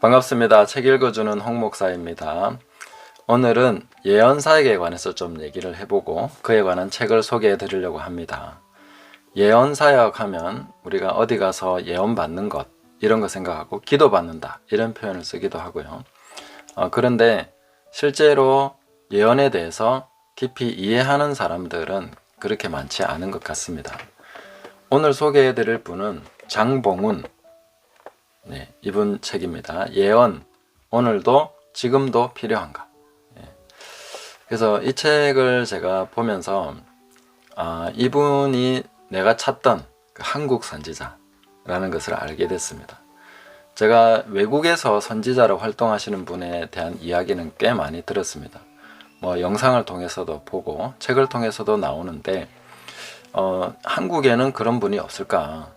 반갑습니다. 책 읽어주는 홍 목사입니다. 오늘은 예언사역에 관해서 좀 얘기를 해보고 그에 관한 책을 소개해 드리려고 합니다. 예언사역 하면 우리가 어디 가서 예언 받는 것 이런 거 생각하고 기도 받는다 이런 표현을 쓰기도 하고요. 어, 그런데 실제로 예언에 대해서 깊이 이해하는 사람들은 그렇게 많지 않은 것 같습니다. 오늘 소개해 드릴 분은 장봉훈 네, 이분 책입니다. 예언 오늘도 지금도 필요한가? 예. 그래서 이 책을 제가 보면서 아, 이분이 내가 찾던 그 한국 선지자라는 것을 알게 됐습니다. 제가 외국에서 선지자로 활동하시는 분에 대한 이야기는 꽤 많이 들었습니다. 뭐 영상을 통해서도 보고 책을 통해서도 나오는데 어, 한국에는 그런 분이 없을까?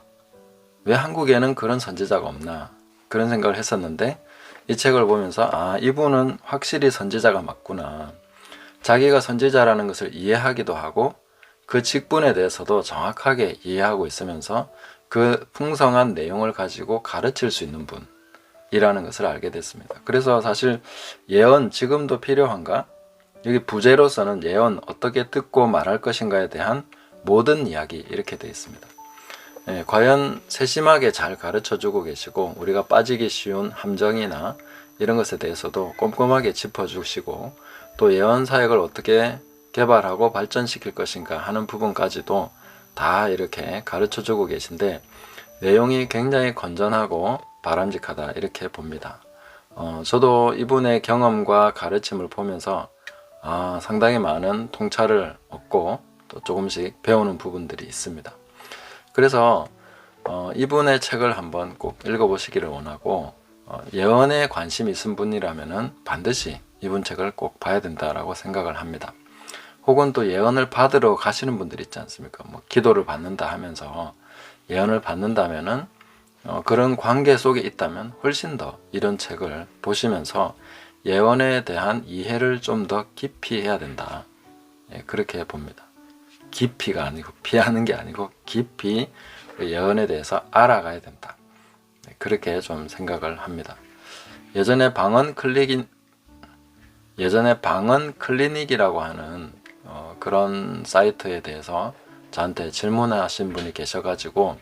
왜 한국에는 그런 선지자가 없나 그런 생각을 했었는데 이 책을 보면서 아 이분은 확실히 선지자가 맞구나 자기가 선지자라는 것을 이해하기도 하고 그 직분에 대해서도 정확하게 이해하고 있으면서 그 풍성한 내용을 가지고 가르칠 수 있는 분이라는 것을 알게 됐습니다. 그래서 사실 예언 지금도 필요한가? 여기 부제로서는 예언 어떻게 듣고 말할 것인가에 대한 모든 이야기 이렇게 되어 있습니다. 예, 과연 세심하게 잘 가르쳐 주고 계시고 우리가 빠지기 쉬운 함정이나 이런 것에 대해서도 꼼꼼하게 짚어 주시고 또 예언 사역을 어떻게 개발하고 발전시킬 것인가 하는 부분까지도 다 이렇게 가르쳐 주고 계신데 내용이 굉장히 건전하고 바람직하다 이렇게 봅니다. 어, 저도 이분의 경험과 가르침을 보면서 아, 상당히 많은 통찰을 얻고 또 조금씩 배우는 부분들이 있습니다. 그래서 어, 이분의 책을 한번 꼭 읽어보시기를 원하고 어, 예언에 관심 있은 분이라면은 반드시 이분 책을 꼭 봐야 된다라고 생각을 합니다. 혹은 또 예언을 받으러 가시는 분들 있지 않습니까? 뭐 기도를 받는다 하면서 예언을 받는다면은 어, 그런 관계 속에 있다면 훨씬 더 이런 책을 보시면서 예언에 대한 이해를 좀 더 깊이 해야 된다. 예, 그렇게 봅니다. 깊이가 아니고 피하는 게 아니고 깊이 예언에 대해서 알아가야 된다. 네, 그렇게 좀 생각을 합니다. 예전에 방언 클릭인 예전에 방언 클리닉이라고 하는 어, 그런 사이트에 대해서 저한테 질문하신 분이 계셔가지고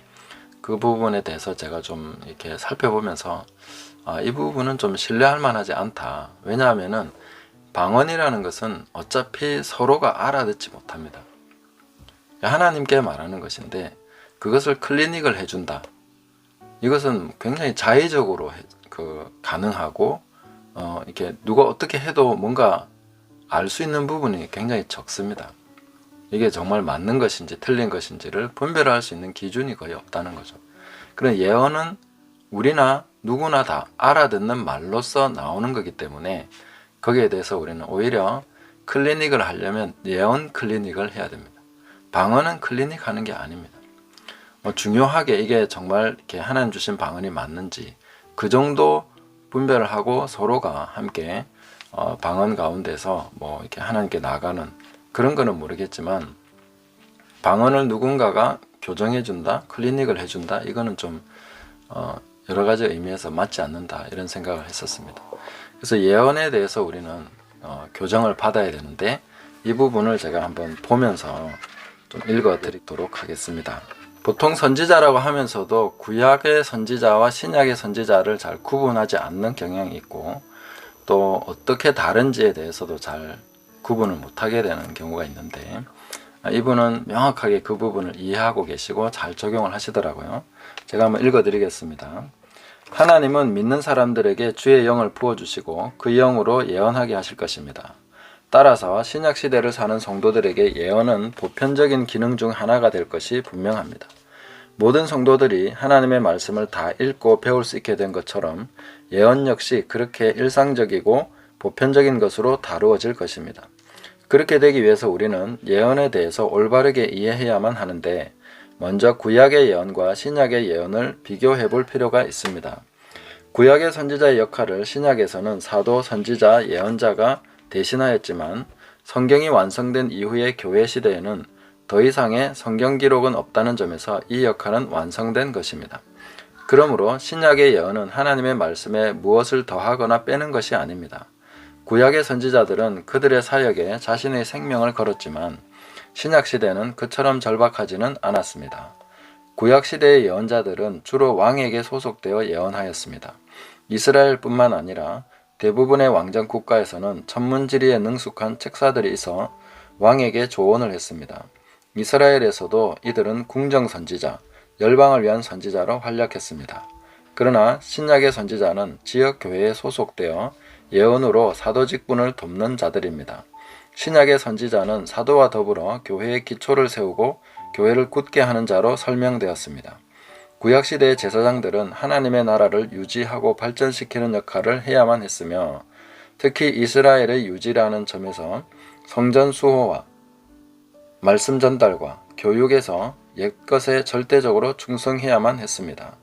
그 부분에 대해서 제가 좀 이렇게 살펴보면서 아, 이 부분은 좀 신뢰할 만하지 않다. 왜냐하면은 방언이라는 것은 어차피 서로가 알아듣지 못합니다. 하나님께 말하는 것인데 그것을 클리닉을 해준다. 이것은 굉장히 자의적으로 해- 그 가능하고 어, 이렇게 누가 어떻게 해도 뭔가 알 수 있는 부분이 굉장히 적습니다. 이게 정말 맞는 것인지 틀린 것인지를 분별할 수 있는 기준이 거의 없다는 거죠. 그런 예언은 우리나 누구나 다 알아듣는 말로서 나오는 거기 때문에 거기에 대해서 우리는 오히려 클리닉을 하려면 예언 클리닉을 해야 됩니다. 방언은 클리닉 하는 게 아닙니다. 뭐 중요하게 이게 정말 이렇게 하나님 주신 방언이 맞는지 그 정도 분별을 하고 서로가 함께 어, 방언 가운데서 뭐 이렇게 하나님께 나가는 그런 거는 모르겠지만 방언을 누군가가 교정해 준다, 클리닉을 해 준다 이거는 좀 어, 여러 가지 의미에서 맞지 않는다 이런 생각을 했었습니다. 그래서 예언에 대해서 우리는 어, 교정을 받아야 되는데 이 부분을 제가 한번 보면서 좀 읽어드리도록 하겠습니다. 보통 선지자라고 하면서도 구약의 선지자와 신약의 선지자를 잘 구분하지 않는 경향이 있고 또 어떻게 다른지에 대해서도 잘 구분을 못하게 되는 경우가 있는데 아, 이분은 명확하게 그 부분을 이해하고 계시고 잘 적용을 하시더라고요. 제가 한번 읽어드리겠습니다. 하나님은 믿는 사람들에게 주의 영을 부어주시고 그 영으로 예언하게 하실 것입니다. 따라서 신약 시대를 사는 성도들에게 예언은 보편적인 기능 중 하나가 될 것이 분명합니다. 모든 성도들이 하나님의 말씀을 다 읽고 배울 수 있게 된 것처럼 예언 역시 그렇게 일상적이고 보편적인 것으로 다루어질 것입니다. 그렇게 되기 위해서 우리는 예언에 대해서 올바르게 이해해야만 하는데 먼저 구약의 예언과 신약의 예언을 비교해 볼 필요가 있습니다. 구약의 선지자의 역할을 신약에서는 사도, 선지자, 예언자가 대신하였지만 성경이 완성된 이후의 교회 시대에는 더 이상의 성경 기록은 없다는 점에서 이 역할은 완성된 것입니다. 그러므로 신약의 예언은 하나님의 말씀에 무엇을 더하거나 빼는 것이 아닙니다. 구약의 선지자들은 그들의 사역에 자신의 생명을 걸었지만 신약 시대는 그처럼 절박하지는 않았습니다. 구약 시대의 예언자들은 주로 왕에게 소속되어 예언하였습니다. 이스라엘뿐만 아니라 대부분의 왕정 국가에서는 천문지리에 능숙한 책사들이 있어 왕에게 조언을 했습니다. 이스라엘에서도 이들은 궁정 선지자, 열방을 위한 선지자로 활약했습니다. 그러나 신약의 선지자는 지역 교회에 소속되어 예언으로 사도 직분을 돕는 자들입니다. 신약의 선지자는 사도와 더불어 교회의 기초를 세우고 교회를 굳게 하는 자로 설명되었습니다. 구약 시대의 제사장들은 하나님의 나라를 유지하고 발전시키는 역할을 해야만 했으며 특히 이스라엘의 유지라는 점에서 성전 수호와 말씀 전달과 교육에서 옛것에 절대적으로 충성해야만 했습니다.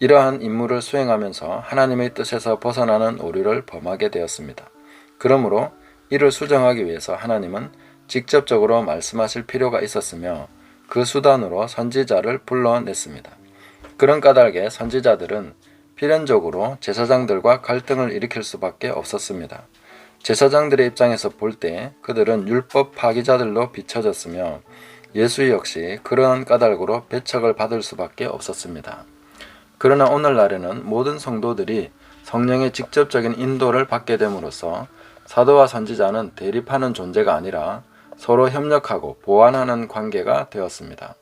이러한 임무를 수행하면서 하나님의 뜻에서 벗어나는 오류를 범하게 되었습니다. 그러므로 이를 수정하기 위해서 하나님은 직접적으로 말씀하실 필요가 있었으며 그 수단으로 선지자를 불러냈습니다. 그런 까닭에 선지자들은 필연적으로 제사장들과 갈등을 일으킬 수밖에 없었습니다. 제사장들의 입장에서 볼 때 그들은 율법 파기자들로 비춰졌으며 예수 역시 그러한 까닭으로 배척을 받을 수밖에 없었습니다. 그러나 오늘날에는 모든 성도들이 성령의 직접적인 인도를 받게 됨으로써 사도와 선지자는 대립하는 존재가 아니라 서로 협력하고 보완하는 관계가 되었습니다.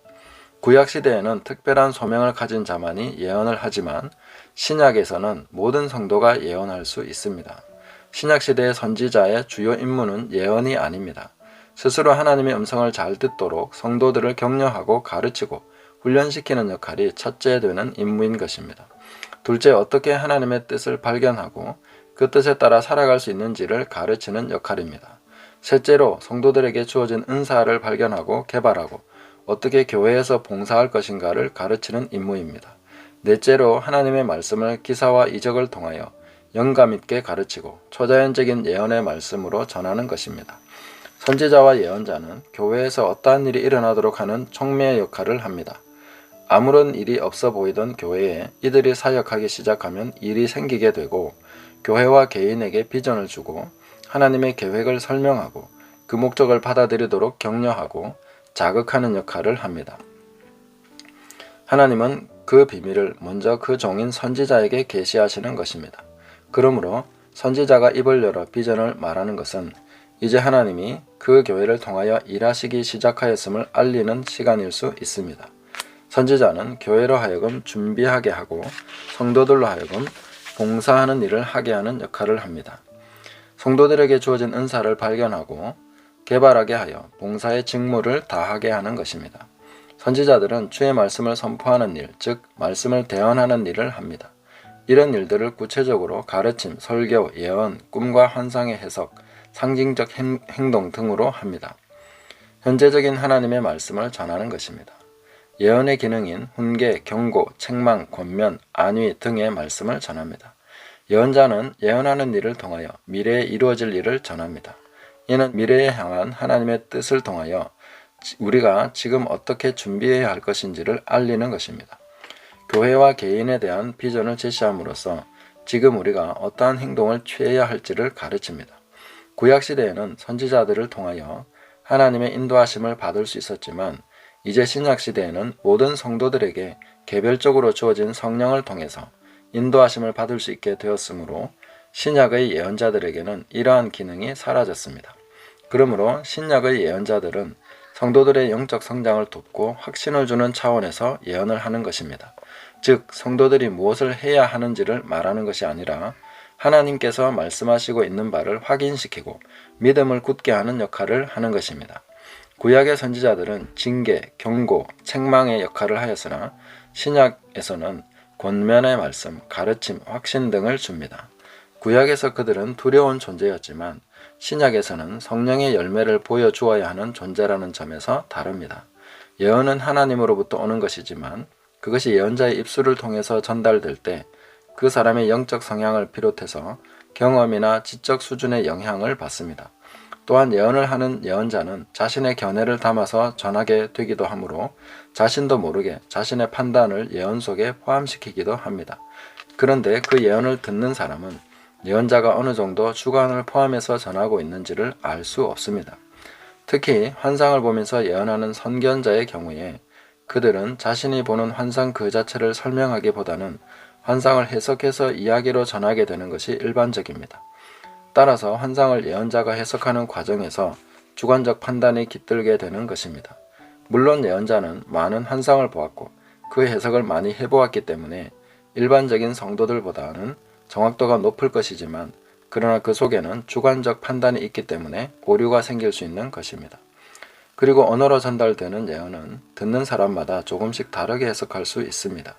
구약 시대에는 특별한 소명을 가진 자만이 예언을 하지만 신약에서는 모든 성도가 예언할 수 있습니다. 신약 시대의 선지자의 주요 임무는 예언이 아닙니다. 스스로 하나님의 음성을 잘 듣도록 성도들을 격려하고 가르치고 훈련시키는 역할이 첫째 되는 임무인 것입니다. 둘째, 어떻게 하나님의 뜻을 발견하고 그 뜻에 따라 살아갈 수 있는지를 가르치는 역할입니다. 셋째로 성도들에게 주어진 은사를 발견하고 개발하고 어떻게 교회에서 봉사할 것인가를 가르치는 임무입니다. 넷째로 하나님의 말씀을 기사와 이적을 통하여 영감 있게 가르치고 초자연적인 예언의 말씀으로 전하는 것입니다. 선지자와 예언자는 교회에서 어떠한 일이 일어나도록 하는 촉매의 역할을 합니다. 아무런 일이 없어 보이던 교회에 이들이 사역하기 시작하면 일이 생기게 되고 교회와 개인에게 비전을 주고 하나님의 계획을 설명하고 그 목적을 받아들이도록 격려하고 자극하는 역할을 합니다. 하나님은 그 비밀을 먼저 그 종인 선지자에게 계시하시는 것입니다. 그러므로 선지자가 입을 열어 비전을 말하는 것은 이제 하나님이 그 교회를 통하여 일하시기 시작하였음을 알리는 시간일 수 있습니다. 선지자는 교회로 하여금 준비하게 하고 성도들로 하여금 봉사하는 일을 하게 하는 역할을 합니다. 성도들에게 주어진 은사를 발견하고 개발하게 하여 봉사의 직무를 다하게 하는 것입니다. 선지자들은 주의 말씀을 선포하는 일, 즉 말씀을 대언하는 일을 합니다. 이런 일들을 구체적으로 가르침, 설교, 예언, 꿈과 환상의 해석, 상징적 행동 등으로 합니다. 현재적인 하나님의 말씀을 전하는 것입니다. 예언의 기능인 훈계, 경고, 책망, 권면, 안위 등의 말씀을 전합니다. 예언자는 예언하는 일을 통하여 미래에 이루어질 일을 전합니다. 이는 미래에 향한 하나님의 뜻을 통하여 우리가 지금 어떻게 준비해야 할 것인지를 알리는 것입니다. 교회와 개인에 대한 비전을 제시함으로써 지금 우리가 어떠한 행동을 취해야 할지를 가르칩니다. 구약 시대에는 선지자들을 통하여 하나님의 인도하심을 받을 수 있었지만 이제 신약 시대에는 모든 성도들에게 개별적으로 주어진 성령을 통해서 인도하심을 받을 수 있게 되었으므로 신약의 예언자들에게는 이러한 기능이 사라졌습니다. 그러므로 신약의 예언자들은 성도들의 영적 성장을 돕고 확신을 주는 차원에서 예언을 하는 것입니다. 즉, 성도들이 무엇을 해야 하는지를 말하는 것이 아니라 하나님께서 말씀하시고 있는 바를 확인시키고 믿음을 굳게 하는 역할을 하는 것입니다. 구약의 선지자들은 징계, 경고, 책망의 역할을 하였으나 신약에서는 권면의 말씀, 가르침, 확신 등을 줍니다. 구약에서 그들은 두려운 존재였지만 신약에서는 성령의 열매를 보여주어야 하는 존재라는 점에서 다릅니다. 예언은 하나님으로부터 오는 것이지만 그것이 예언자의 입술을 통해서 전달될 때 그 사람의 영적 성향을 비롯해서 경험이나 지적 수준의 영향을 받습니다. 또한 예언을 하는 예언자는 자신의 견해를 담아서 전하게 되기도 하므로 자신도 모르게 자신의 판단을 예언 속에 포함시키기도 합니다. 그런데 그 예언을 듣는 사람은 예언자가 어느 정도 주관을 포함해서 전하고 있는지를 알 수 없습니다. 특히 환상을 보면서 예언하는 선견자의 경우에 그들은 자신이 보는 환상 그 자체를 설명하기보다는 환상을 해석해서 이야기로 전하게 되는 것이 일반적입니다. 따라서 환상을 예언자가 해석하는 과정에서 주관적 판단이 깃들게 되는 것입니다. 물론 예언자는 많은 환상을 보았고 그 해석을 많이 해보았기 때문에 일반적인 성도들보다는 정확도가 높을 것이지만 그러나 그 속에는 주관적 판단이 있기 때문에 오류가 생길 수 있는 것입니다. 그리고 언어로 전달되는 예언은 듣는 사람마다 조금씩 다르게 해석할 수 있습니다.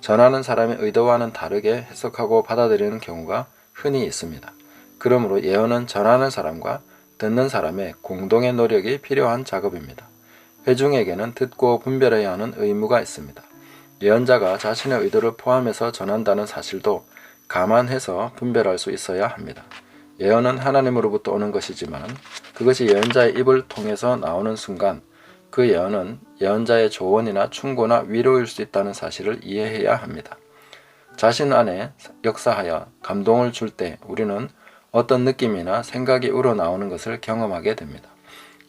전하는 사람의 의도와는 다르게 해석하고 받아들이는 경우가 흔히 있습니다. 그러므로 예언은 전하는 사람과 듣는 사람의 공동의 노력이 필요한 작업입니다. 회중에게는 듣고 분별해야 하는 의무가 있습니다. 예언자가 자신의 의도를 포함해서 전한다는 사실도 감안해서 분별할 수 있어야 합니다. 예언은 하나님으로부터 오는 것이지만 그것이 예언자의 입을 통해서 나오는 순간 그 예언은 예언자의 조언이나 충고나 위로일 수 있다는 사실을 이해해야 합니다. 자신 안에 역사하여 감동을 줄 때 우리는 어떤 느낌이나 생각이 우러나오는 것을 경험하게 됩니다.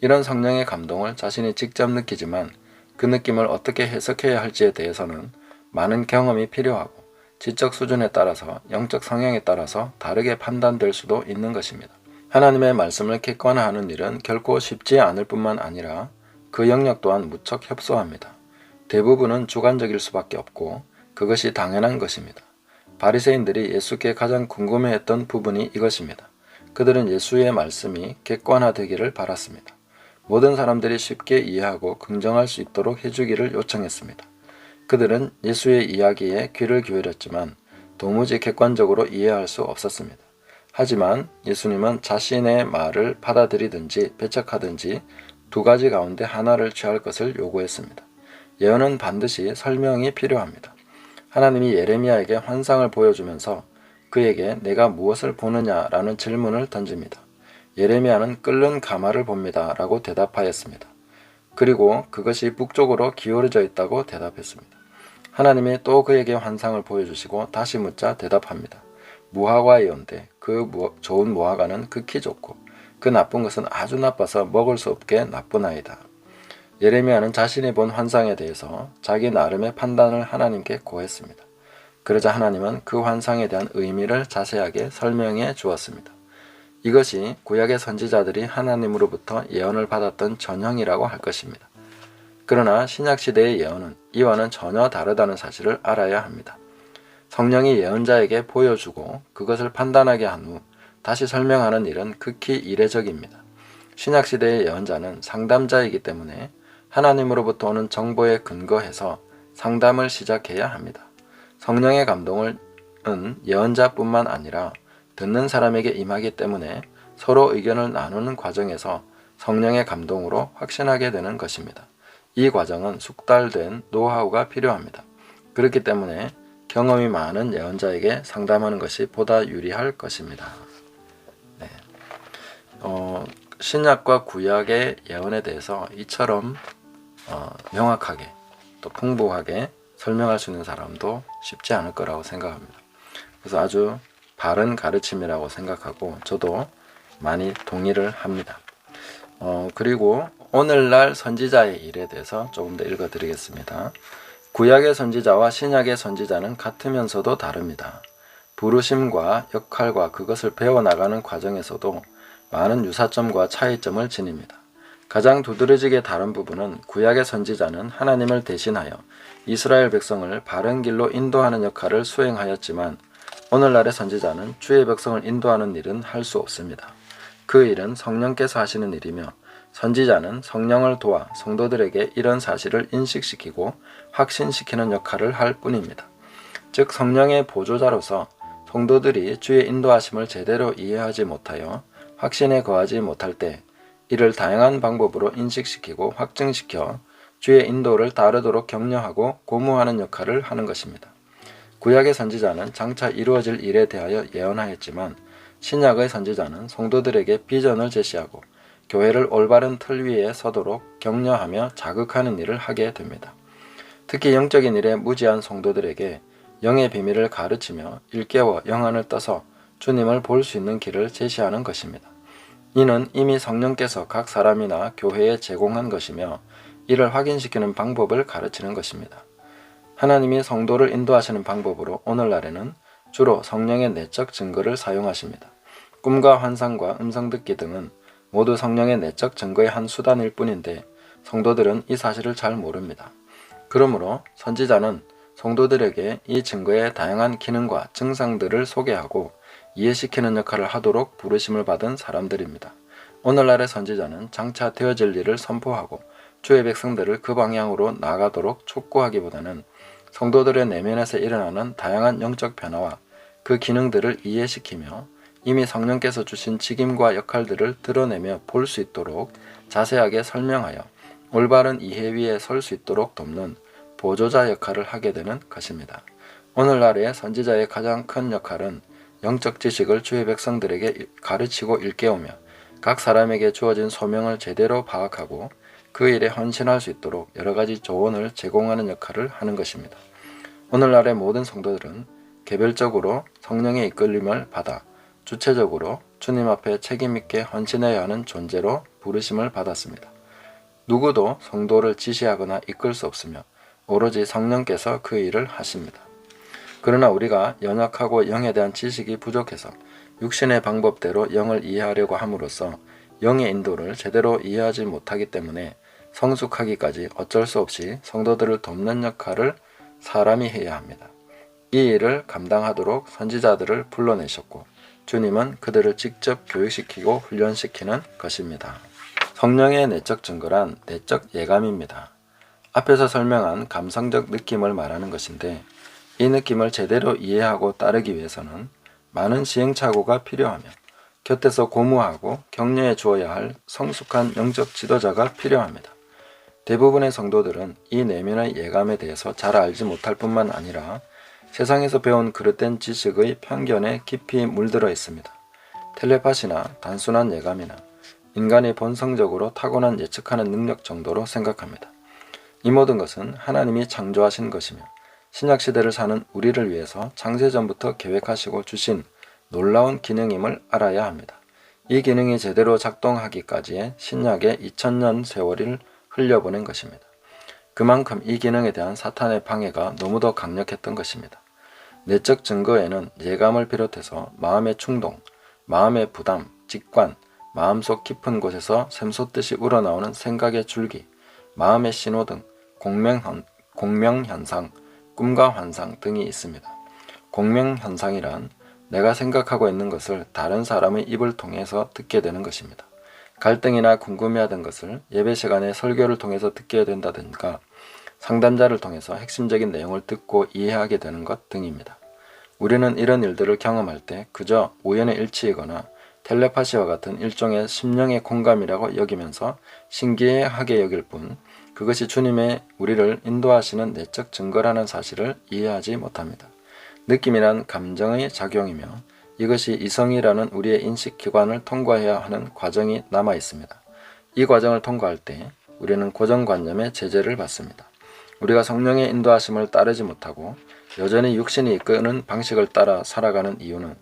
이런 성령의 감동을 자신이 직접 느끼지만 그 느낌을 어떻게 해석해야 할지에 대해서는 많은 경험이 필요하고 지적 수준에 따라서 영적 성향에 따라서 다르게 판단될 수도 있는 것입니다. 하나님의 말씀을 객관화하는 일은 결코 쉽지 않을 뿐만 아니라 그 영역 또한 무척 협소합니다. 대부분은 주관적일 수밖에 없고 그것이 당연한 것입니다. 바리새인들이 예수께 가장 궁금해했던 부분이 이것입니다. 그들은 예수의 말씀이 객관화되기를 바랐습니다. 모든 사람들이 쉽게 이해하고 긍정할 수 있도록 해주기를 요청했습니다. 그들은 예수의 이야기에 귀를 기울였지만 도무지 객관적으로 이해할 수 없었습니다. 하지만 예수님은 자신의 말을 받아들이든지 배척하든지 두 가지 가운데 하나를 취할 것을 요구했습니다. 예언은 반드시 설명이 필요합니다. 하나님이 예레미야에게 환상을 보여주면서 그에게 내가 무엇을 보느냐라는 질문을 던집니다. 예레미야는 끓는 가마를 봅니다. 라고 대답하였습니다. 그리고 그것이 북쪽으로 기울어져 있다고 대답했습니다. 하나님이 또 그에게 환상을 보여주시고 다시 묻자 대답합니다. 무화과이온데 그 좋은 무화과는 극히 좋고 그 나쁜 것은 아주 나빠서 먹을 수 없게 나쁜 아이다. 예레미야는 자신이 본 환상에 대해서 자기 나름의 판단을 하나님께 고했습니다. 그러자 하나님은 그 환상에 대한 의미를 자세하게 설명해 주었습니다. 이것이 구약의 선지자들이 하나님으로부터 예언을 받았던 전형이라고 할 것입니다. 그러나 신약 시대의 예언은 이와는 전혀 다르다는 사실을 알아야 합니다. 성령이 예언자에게 보여주고 그것을 판단하게 한 후 다시 설명하는 일은 극히 이례적입니다. 신약 시대의 예언자는 상담자이기 때문에 하나님으로부터 오는 정보에 근거해서 상담을 시작해야 합니다. 성령의 감동은 예언자뿐만 아니라 듣는 사람에게 임하기 때문에 서로 의견을 나누는 과정에서 성령의 감동으로 확신하게 되는 것입니다. 이 과정은 숙달된 노하우가 필요합니다. 그렇기 때문에 경험이 많은 예언자에게 상담하는 것이 보다 유리할 것입니다. 네. 어, 신약과 구약의 예언에 대해서 이처럼 어, 명확하게 또 풍부하게 설명할 수 있는 사람도 쉽지 않을 거라고 생각합니다. 그래서 아주 바른 가르침이라고 생각하고 저도 많이 동의를 합니다. 어, 그리고 오늘날 선지자의 일에 대해서 조금 더 읽어드리겠습니다. 구약의 선지자와 신약의 선지자는 같으면서도 다릅니다. 부르심과 역할과 그것을 배워나가는 과정에서도 많은 유사점과 차이점을 지닙니다. 가장 두드러지게 다른 부분은 구약의 선지자는 하나님을 대신하여 이스라엘 백성을 바른 길로 인도하는 역할을 수행하였지만 오늘날의 선지자는 주의 백성을 인도하는 일은 할 수 없습니다. 그 일은 성령께서 하시는 일이며 선지자는 성령을 도와 성도들에게 이런 사실을 인식시키고 확신시키는 역할을 할 뿐입니다. 즉 성령의 보조자로서 성도들이 주의 인도하심을 제대로 이해하지 못하여 확신에 거하지 못할 때 이를 다양한 방법으로 인식시키고 확증시켜 주의 인도를 따르도록 격려하고 고무하는 역할을 하는 것입니다. 구약의 선지자는 장차 이루어질 일에 대하여 예언하였지만 신약의 선지자는 성도들에게 비전을 제시하고 교회를 올바른 틀 위에 서도록 격려하며 자극하는 일을 하게 됩니다. 특히 영적인 일에 무지한 성도들에게 영의 비밀을 가르치며 일깨워 영안을 떠서 주님을 볼 수 있는 길을 제시하는 것입니다. 이는 이미 성령께서 각 사람이나 교회에 제공한 것이며 이를 확인시키는 방법을 가르치는 것입니다. 하나님이 성도를 인도하시는 방법으로 오늘날에는 주로 성령의 내적 증거를 사용하십니다. 꿈과 환상과 음성 듣기 등은 모두 성령의 내적 증거의 한 수단일 뿐인데 성도들은 이 사실을 잘 모릅니다. 그러므로 선지자는 성도들에게 이 증거의 다양한 기능과 증상들을 소개하고 이해시키는 역할을 하도록 부르심을 받은 사람들입니다. 오늘날의 선지자는 장차 되어질 일을 선포하고 주의 백성들을 그 방향으로 나가도록 촉구하기보다는 성도들의 내면에서 일어나는 다양한 영적 변화와 그 기능들을 이해시키며 이미 성령께서 주신 직임과 역할들을 드러내며 볼 수 있도록 자세하게 설명하여 올바른 이해 위에 설 수 있도록 돕는 보조자 역할을 하게 되는 것입니다. 오늘날의 선지자의 가장 큰 역할은 영적 지식을 주의 백성들에게 가르치고 일깨우며 각 사람에게 주어진 소명을 제대로 파악하고 그 일에 헌신할 수 있도록 여러 가지 조언을 제공하는 역할을 하는 것입니다. 오늘날의 모든 성도들은 개별적으로 성령의 이끌림을 받아 주체적으로 주님 앞에 책임있게 헌신해야 하는 존재로 부르심을 받았습니다. 누구도 성도를 지시하거나 이끌 수 없으며 오로지 성령께서 그 일을 하십니다. 그러나 우리가 연약하고 영에 대한 지식이 부족해서 육신의 방법대로 영을 이해하려고 함으로써 영의 인도를 제대로 이해하지 못하기 때문에 성숙하기까지 어쩔 수 없이 성도들을 돕는 역할을 사람이 해야 합니다. 이 일을 감당하도록 선지자들을 불러내셨고 주님은 그들을 직접 교육시키고 훈련시키는 것입니다. 성령의 내적 증거란 내적 예감입니다. 앞에서 설명한 감성적 느낌을 말하는 것인데 이 느낌을 제대로 이해하고 따르기 위해서는 많은 시행착오가 필요하며 곁에서 고무하고 격려해 주어야 할 성숙한 영적 지도자가 필요합니다. 대부분의 성도들은 이 내면의 예감에 대해서 잘 알지 못할 뿐만 아니라 세상에서 배운 그릇된 지식의 편견에 깊이 물들어 있습니다. 텔레파시나 단순한 예감이나 인간이 본성적으로 타고난 예측하는 능력 정도로 생각합니다. 이 모든 것은 하나님이 창조하신 것이며 신약 시대를 사는 우리를 위해서 창세전부터 계획하시고 주신 놀라운 기능임을 알아야 합니다. 이 기능이 제대로 작동하기까지의 신약의 2000년 세월을 흘려보낸 것입니다. 그만큼 이 기능에 대한 사탄의 방해가 너무도 강력했던 것입니다. 내적 증거에는 예감을 비롯해서 마음의 충동, 마음의 부담, 직관, 마음속 깊은 곳에서 샘솟듯이 우러나오는 생각의 줄기, 마음의 신호 등 공명, 공명현상, 꿈과 환상 등이 있습니다. 공명현상이란 내가 생각하고 있는 것을 다른 사람의 입을 통해서 듣게 되는 것입니다. 갈등이나 궁금해하던 것을 예배 시간에 설교를 통해서 듣게 된다든가 상담자를 통해서 핵심적인 내용을 듣고 이해하게 되는 것 등입니다. 우리는 이런 일들을 경험할 때 그저 우연의 일치이거나 텔레파시와 같은 일종의 심령의 공감이라고 여기면서 신기해하게 여길 뿐 그것이 주님의 우리를 인도하시는 내적 증거라는 사실을 이해하지 못합니다. 느낌이란 감정의 작용이며 이것이 이성이라는 우리의 인식기관을 통과해야 하는 과정이 남아 있습니다. 이 과정을 통과할 때 우리는 고정관념의 제재를 받습니다. 우리가 성령의 인도하심을 따르지 못하고 여전히 육신이 이끄는 방식을 따라 살아가는 이유는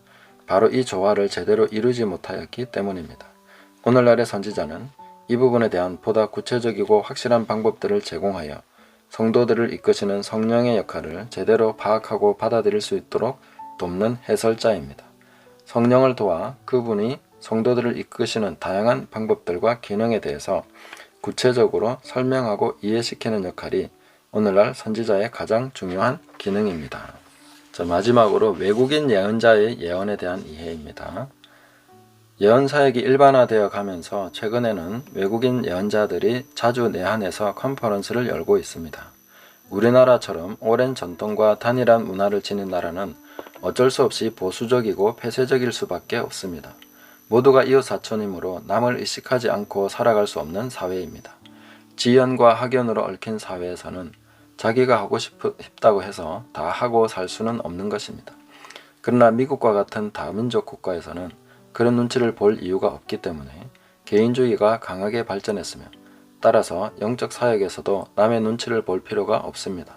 바로 이 조화를 제대로 이루지 못하였기 때문입니다. 오늘날의 선지자는 이 부분에 대한 보다 구체적이고 확실한 방법들을 제공하여 성도들을 이끄시는 성령의 역할을 제대로 파악하고 받아들일 수 있도록 돕는 해설자입니다. 성령을 도와 그분이 성도들을 이끄시는 다양한 방법들과 기능에 대해서 구체적으로 설명하고 이해시키는 역할이 오늘날 선지자의 가장 중요한 기능입니다. 자, 마지막으로 외국인 예언자의 예언에 대한 이해입니다. 예언 사역이 일반화되어 가면서 최근에는 외국인 예언자들이 자주 내한에서 컨퍼런스를 열고 있습니다. 우리나라처럼 오랜 전통과 단일한 문화를 지닌 나라는 어쩔 수 없이 보수적이고 폐쇄적일 수밖에 없습니다. 모두가 이웃 사촌이므로 남을 의식하지 않고 살아갈 수 없는 사회입니다. 지연과 학연으로 얽힌 사회에서는 자기가 하고 싶다고 해서 다 하고 살 수는 없는 것입니다. 그러나 미국과 같은 다민족 국가에서는 그런 눈치를 볼 이유가 없기 때문에 개인주의가 강하게 발전했으며 따라서 영적 사역에서도 남의 눈치를 볼 필요가 없습니다.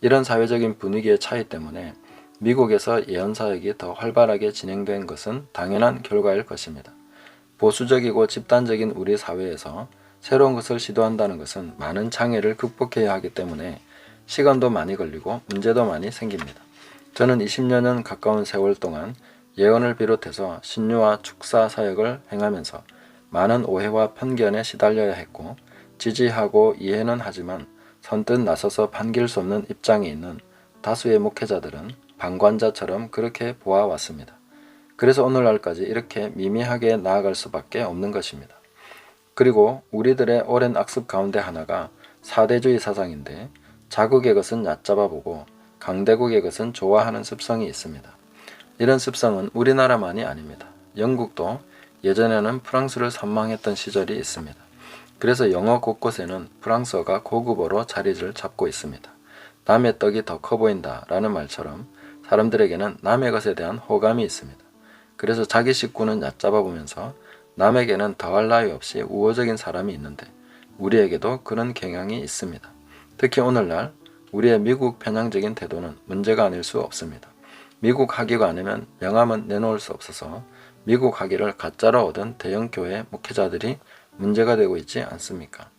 이런 사회적인 분위기의 차이 때문에 미국에서 예언 사역이 더 활발하게 진행된 것은 당연한 결과일 것입니다. 보수적이고 집단적인 우리 사회에서 새로운 것을 시도한다는 것은 많은 장애를 극복해야 하기 때문에 시간도 많이 걸리고 문제도 많이 생깁니다. 저는 20년은 가까운 세월 동안 예언을 비롯해서 신유와 축사 사역을 행하면서 많은 오해와 편견에 시달려야 했고 지지하고 이해는 하지만 선뜻 나서서 반길 수 없는 입장에 있는 다수의 목회자들은 방관자처럼 그렇게 보아왔습니다. 그래서 오늘날까지 이렇게 미미하게 나아갈 수밖에 없는 것입니다. 그리고 우리들의 오랜 악습 가운데 하나가 사대주의 사상인데 자국의 것은 얕잡아 보고 강대국의 것은 좋아하는 습성이 있습니다. 이런 습성은 우리나라만이 아닙니다. 영국도 예전에는 프랑스를 선망했던 시절이 있습니다. 그래서 영어 곳곳에는 프랑스어가 고급어로 자리를 잡고 있습니다. 남의 떡이 더 커 보인다 라는 말처럼 사람들에게는 남의 것에 대한 호감이 있습니다. 그래서 자기 식구는 얕잡아 보면서 남에게는 더할 나위 없이 우호적인 사람이 있는데 우리에게도 그런 경향이 있습니다. 특히 오늘날 우리의 미국 편향적인 태도는 문제가 아닐 수 없습니다. 미국 학위가 아니면 명함은 내놓을 수 없어서 미국 학위를 가짜로 얻은 대형 교회 목회자들이 문제가 되고 있지 않습니까?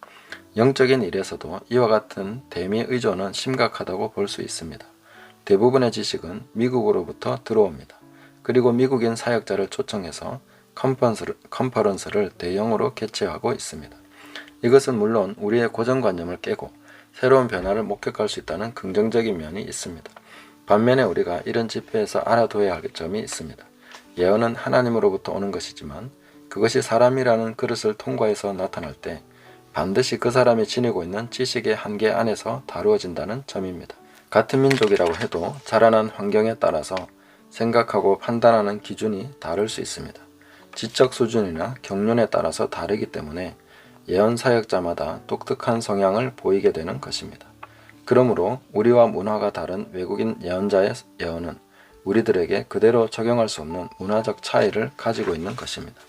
영적인 일에서도 이와 같은 대미 의존은 심각하다고 볼 수 있습니다. 대부분의 지식은 미국으로부터 들어옵니다. 그리고 미국인 사역자를 초청해서 컨퍼런스를, 컨퍼런스를 대형으로 개최하고 있습니다. 이것은 물론 우리의 고정관념을 깨고 새로운 변화를 목격할 수 있다는 긍정적인 면이 있습니다. 반면에 우리가 이런 집회에서 알아둬야 할 점이 있습니다. 예언은 하나님으로부터 오는 것이지만 그것이 사람이라는 그릇을 통과해서 나타날 때 반드시 그 사람이 지니고 있는 지식의 한계 안에서 다루어진다는 점입니다. 같은 민족이라고 해도 자라난 환경에 따라서 생각하고 판단하는 기준이 다를 수 있습니다. 지적 수준이나 경륜에 따라서 다르기 때문에 예언 사역자마다 독특한 성향을 보이게 되는 것입니다. 그러므로 우리와 문화가 다른 외국인 예언자의 예언은 우리들에게 그대로 적용할 수 없는 문화적 차이를 가지고 있는 것입니다.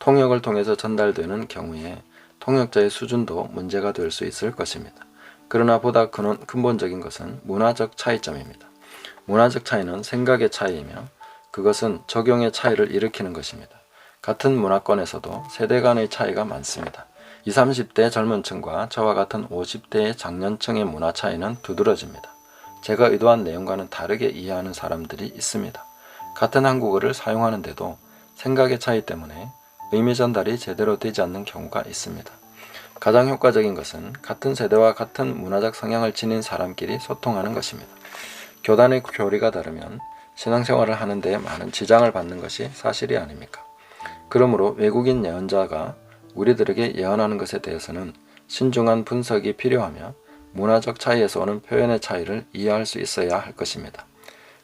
통역을 통해서 전달되는 경우에 통역자의 수준도 문제가 될 수 있을 것입니다. 그러나 보다 근본적인 것은 문화적 차이점입니다. 문화적 차이는 생각의 차이이며 그것은 적용의 차이를 일으키는 것입니다. 같은 문화권에서도 세대 간의 차이가 많습니다. 20, 30대 젊은 층과 저와 같은 50대의 장년층의 문화 차이는 두드러집니다. 제가 의도한 내용과는 다르게 이해하는 사람들이 있습니다. 같은 한국어를 사용하는데도 생각의 차이 때문에 의미 전달이 제대로 되지 않는 경우가 있습니다. 가장 효과적인 것은 같은 세대와 같은 문화적 성향을 지닌 사람끼리 소통하는 것입니다. 교단의 교리가 다르면 신앙생활을 하는 데 많은 지장을 받는 것이 사실이 아닙니까? 그러므로 외국인 예언자가 우리들에게 예언하는 것에 대해서는 신중한 분석이 필요하며 문화적 차이에서 오는 표현의 차이를 이해할 수 있어야 할 것입니다.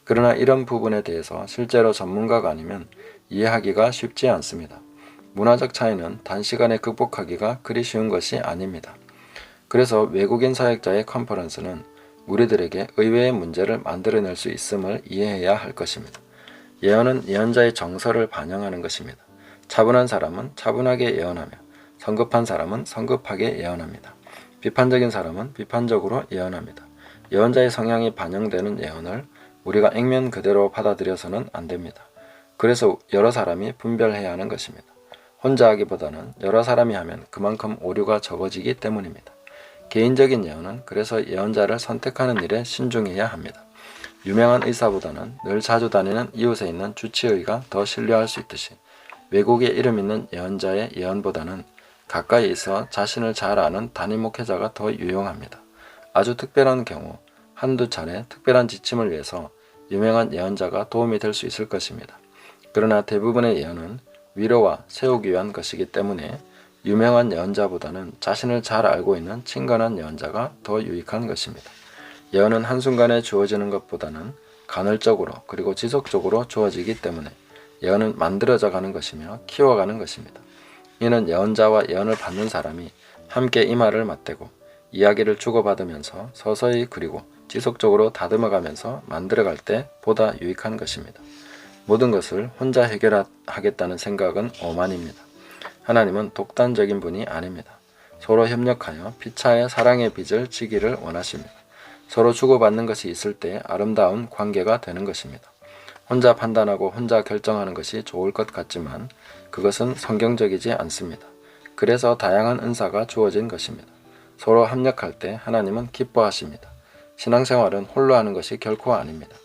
그러나 이런 부분에 대해서 실제로 전문가가 아니면 이해하기가 쉽지 않습니다. 문화적 차이는 단시간에 극복하기가 그리 쉬운 것이 아닙니다. 그래서 외국인 사역자의 컨퍼런스는 우리들에게 의외의 문제를 만들어낼 수 있음을 이해해야 할 것입니다. 예언은 예언자의 정서를 반영하는 것입니다. 차분한 사람은 차분하게 예언하며 성급한 사람은 성급하게 예언합니다. 비판적인 사람은 비판적으로 예언합니다. 예언자의 성향이 반영되는 예언을 우리가 액면 그대로 받아들여서는 안 됩니다. 그래서 여러 사람이 분별해야 하는 것입니다. 혼자 하기보다는 여러 사람이 하면 그만큼 오류가 적어지기 때문입니다. 개인적인 예언은 그래서 예언자를 선택하는 일에 신중해야 합니다. 유명한 의사보다는 늘 자주 다니는 이웃에 있는 주치의가 더 신뢰할 수 있듯이 외국에 이름 있는 예언자의 예언보다는 가까이 있어 자신을 잘 아는 단임 목회자가 더 유용합니다. 아주 특별한 경우 한두 차례 특별한 지침을 위해서 유명한 예언자가 도움이 될 수 있을 것입니다. 그러나 대부분의 예언은 위로와 세우기 위한 것이기 때문에 유명한 예언자보다는 자신을 잘 알고 있는 친근한 예언자가 더 유익한 것입니다. 예언은 한순간에 주어지는 것보다는 간헐적으로 그리고 지속적으로 주어지기 때문에 예언은 만들어져 가는 것이며 키워가는 것입니다. 이는 예언자와 예언을 받는 사람이 함께 이 말을 맞대고 이야기를 주고받으면서 서서히 그리고 지속적으로 다듬어가면서 만들어갈 때 보다 유익한 것입니다. 모든 것을 혼자 해결하겠다는 생각은 오만입니다. 하나님은 독단적인 분이 아닙니다. 서로 협력하여 피차의 사랑의 빚을 지기를 원하십니다. 서로 주고받는 것이 있을 때 아름다운 관계가 되는 것입니다. 혼자 판단하고 혼자 결정하는 것이 좋을 것 같지만 그것은 성경적이지 않습니다. 그래서 다양한 은사가 주어진 것입니다. 서로 합력할 때 하나님은 기뻐하십니다. 신앙생활은 홀로 하는 것이 결코 아닙니다.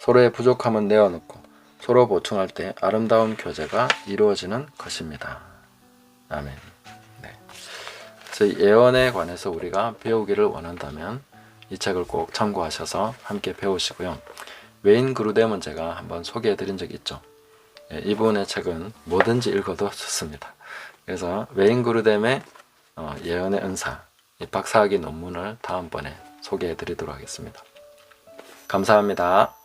서로의 부족함은 내어놓고 서로 보충할 때 아름다운 교제가 이루어지는 것입니다. 아멘. 네. 예언에 관해서 우리가 배우기를 원한다면 이 책을 꼭 참고하셔서 함께 배우시고요. 웨인 그루뎀은 제가 한번 소개해 드린 적이 있죠. 예, 이분의 책은 뭐든지 읽어도 좋습니다. 그래서 웨인 그루뎀의 어, 예언의 은사 이 박사학위 논문을 다음번에 소개해 드리도록 하겠습니다. 감사합니다.